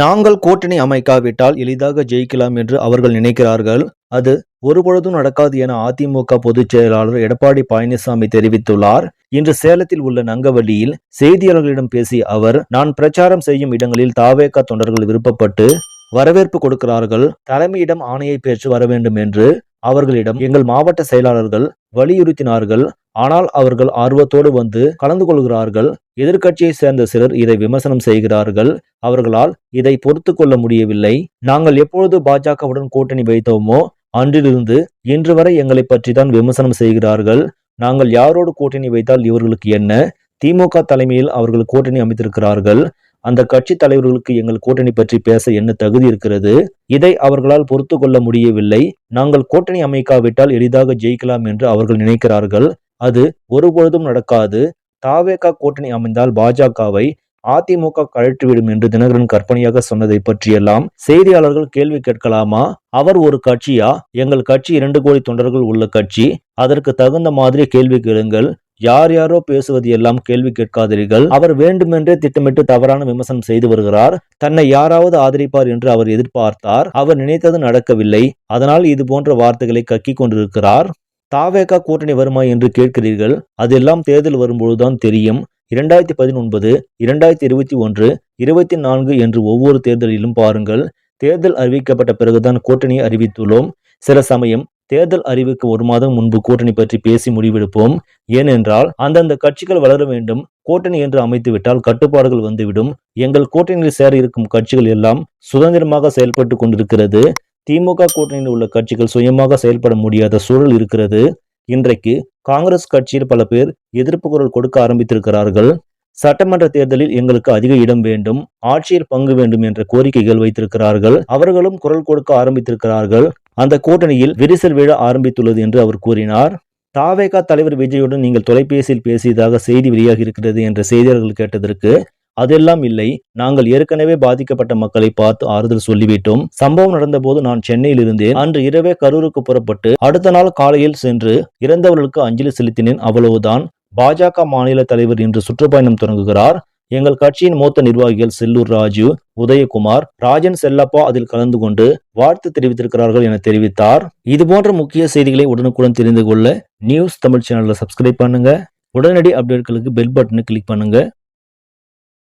நாங்கள் கூட்டணி அமைக்காவிட்டால் எளிதாக ஜெயிக்கலாம் என்று அவர்கள் நினைக்கிறார்கள். அது ஒருபொழுதும் நடக்காது என அதிமுக பொதுச் செயலாளர் எடப்பாடி பழனிசாமி தெரிவித்துள்ளார். இன்று சேலத்தில் உள்ள நங்கவள்ளியில் செய்தியாளர்களிடம் பேசிய அவர் நான் பிரச்சாரம் செய்யும் இடங்களில் தாவேக தொண்டர்கள் விருப்பப்பட்டு வரவேற்பு கொடுக்கிறார்கள். தலைமையிடம் ஆணையை பெற்று வர வேண்டும் என்று அவர்களிடம் எங்கள் மாவட்ட செயலாளர்கள் வலியுறுத்தினார்கள். ஆனால் அவர்கள் ஆர்வத்தோடு வந்து கலந்து கொள்கிறார்கள். எதிர்க்கட்சியை சேர்ந்த சிலர் இதை விமர்சனம் செய்கிறார்கள். அவர்களால் இதை பொறுத்து கொள்ள முடியவில்லை. நாங்கள் எப்பொழுது பாஜகவுடன் கூட்டணி வைத்தோமோ அன்றிலிருந்து இன்று வரை எங்களை பற்றி தான் விமர்சனம் செய்கிறார்கள். நாங்கள் யாரோடு கூட்டணி வைத்தால் இவர்களுக்கு என்ன? திமுக தலைமையில் அவர்கள் கூட்டணி அமைத்திருக்கிறார்கள். அந்த கட்சி தலைவர்களுக்கு எங்கள் கூட்டணி பற்றி பேச என்ன தகுதி இருக்கிறது? இதை அவர்களால் பொறுத்து கொள்ள முடியவில்லை. நாங்கள் கூட்டணி அமைக்காவிட்டால் எளிதாக ஜெயிக்கலாம் என்று அவர்கள் நினைக்கிறார்கள். அது ஒருபொழுதும் நடக்காது. தாவேகா கூட்டணி அமைந்தால் பாஜகவை அதிமுக கழற்றிவிடும் என்று தினகரன் கற்பனையாக சொன்னதை பற்றியெல்லாம் செய்தியாளர்கள் கேள்வி கேட்கலாமா? அவர் ஒரு கட்சியா? எங்கள் கட்சி இரண்டு கோடி தொண்டர்கள் உள்ள கட்சி. அதற்கு தகுந்த மாதிரி கேள்வி கேளுங்கள். யார் யாரோ பேசுவது எல்லாம் கேள்வி கேட்காதீர்கள். அவர் வேண்டுமென்றே திட்டமிட்டு தவறான விமர்சனம் செய்து வருகிறார். தன்னை யாராவது ஆதரிப்பார் என்று அவர் எதிர்பார்த்தார். அவர் நினைத்தது நடக்கவில்லை. அதனால் இது போன்ற வார்த்தைகளை கக்கிக் கொண்டிருக்கிறார். தாவேகா கூட்டணி வருமா என்று கேட்கிறீர்கள் அதெல்லாம் தேர்தல் வரும்பொழுதுதான் தெரியும். இரண்டாயிரத்தி பதினொன்பது இரண்டாயிரத்தி இருபத்தி ஒன்று இருபத்தி நான்கு என்று ஒவ்வொரு தேர்தலிலும் பாருங்கள். தேர்தல் அறிவிக்கப்பட்ட பிறகுதான் கூட்டணியை அறிவித்துள்ளோம். சில சமயம் தேர்தல் அறிவுக்கு ஒரு மாதம் முன்பு கூட்டணி பற்றி பேசி முடிவெடுப்போம். ஏனென்றால் அந்தந்த கட்சிகள் வளர வேண்டும் கூட்டணி என்று அமைத்துவிட்டால் கட்டுப்பாடுகள் வந்துவிடும். எங்கள் கூட்டணியில் சேர இருக்கும் கட்சிகள் எல்லாம் சுதந்திரமாக செயல்பட்டு கொண்டிருக்கிறது. திமுக கூட்டணியில் உள்ள கட்சிகள் சுயமாக செயல்பட முடியாத சூழல் இருக்கிறது. இன்றைக்கு காங்கிரஸ் கட்சியில் பல பேர் எதிர்ப்பு குரல் கொடுக்க ஆரம்பித்திருக்கிறார்கள். சட்டமன்ற தேர்தலில் எங்களுக்கு அதிக இடம் வேண்டும். ஆட்சியில் பங்கு வேண்டும் என்ற கோரிக்கைகள் வைத்திருக்கிறார்கள். அவர்களும் குரல் கொடுக்க ஆரம்பித்திருக்கிறார்கள். அந்த கூட்டணியில் விரிசல் விழ ஆரம்பித்துள்ளது என்று அவர் கூறினார். தாவேகா தலைவர் விஜயுடன் நீங்கள் தொலைபேசியில் பேசியதாக செய்தி வெளியாகி இருக்கிறது என்ற செய்தியாளர்கள் கேட்டதற்கு அதெல்லாம் இல்லை. நாங்கள் ஏற்கனவே பாதிக்கப்பட்ட மக்களை பார்த்து ஆறுதல் சொல்லிவிட்டோம். சம்பவம் நடந்தபோது நான் சென்னையில் இருந்தேன். அன்று இரவே கரூருக்கு புறப்பட்டு அடுத்த நாள் காலையில் சென்று இறந்தவர்களுக்கு அஞ்சலி செலுத்தினேன். அவ்வளவுதான். பாஜக மாநில தலைவர் இன்று சுற்றுப்பயணம் தொடங்குகிறார். எங்கள் கட்சியின் மூத்த நிர்வாகிகள் செல்லூர் ராஜு உதயகுமார் ராஜன் செல்லப்பா அதில் கலந்து கொண்டு வாழ்த்து தெரிவித்திருக்கிறார்கள் என தெரிவித்தார். இது போன்ற முக்கிய செய்திகளை உடனுக்குடன் தெரிந்து கொள்ள நியூஸ் தமிழ் சேனலை சப்ஸ்கிரைப் பண்ணுங்க. உடனடி அப்டேட்களுக்கு பெல் பட்டனை கிளிக் பண்ணுங்க.